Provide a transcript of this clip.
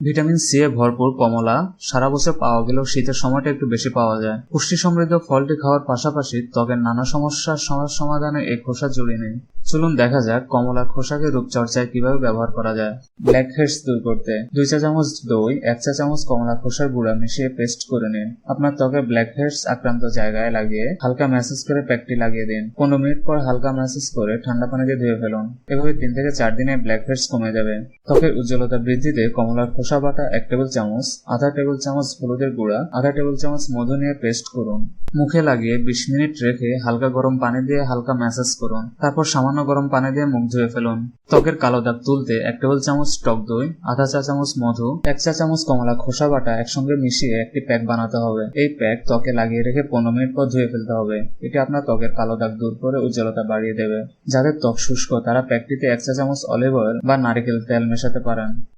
Vitamin C এ ভরপুর কমলা সারা বছর পাওয়া গেলেও শীতের সময়টা একটু বেশি পাওয়া যায়। পুষ্টি সমৃদ্ধ ফলটি খাওয়ার পাশাপাশি ত্বকের নানা সমস্যার সমাধানে এই খোসা জুড়ে নেই চলুন দেখা যাক কমলা খোসাকে রূপচর্চায় কীভাবে ব্যবহার করা যায়। ব্ল্যাক হেডস দূর করতে। দুই চা চামচ দই, এক চা চামচ কমলা খোসার গুঁড়া মিশিয়ে পেস্ট করে নিন। আপনার ত্বকে ব্ল্যাক হেডস আক্রান্ত জায়গায় লাগিয়ে হালকা ম্যাসেজ করে প্যাকটি লাগিয়ে দিন। পনেরো মিনিট পর হালকা ম্যাসেজ করে ঠান্ডা পানি দিয়ে ধুয়ে ফেলুন। এভাবে তিন থেকে চার দিনে ব্ল্যাক হেডস কমে যাবে। ত্বকের উজ্জ্বলতা বৃদ্ধিতে কমলার খোসা বাটা এক টেবিল চামচ, আধা টেবিল চামচ হলুদের গুঁড়া, আধা টেবিল চামচ মধু নিয়ে পেস্ট করুন। মুখে লাগিয়ে বিশ মিনিট রেখে হালকা গরম পানি দিয়ে হালকা ম্যাসাজ করুন। তারপর সামান্য গরম পানি দিয়ে মুখ ধুয়ে ফেলুন। ত্বকের কালো দাগ তুলতে এক টেবিল চামচ টক দই, আধা চা চামচ মধু, এক চা চামচ কমলা খোসা বাটা একসঙ্গে মিশিয়ে একটি প্যাক বানাতে হবে। এই প্যাক ত্বকে লাগিয়ে রেখে পনেরো মিনিট পর ধুয়ে ফেলতে হবে। এটি আপনার ত্বকের কালো দাগ দূর করে উজ্জ্বলতা বাড়িয়ে দেবে। যাদের ত্বক শুষ্ক, তারা প্যাকটিতে এক চা চামচ অলিভ অয়েল বা নারিকেল তেল মেশাতে পারেন।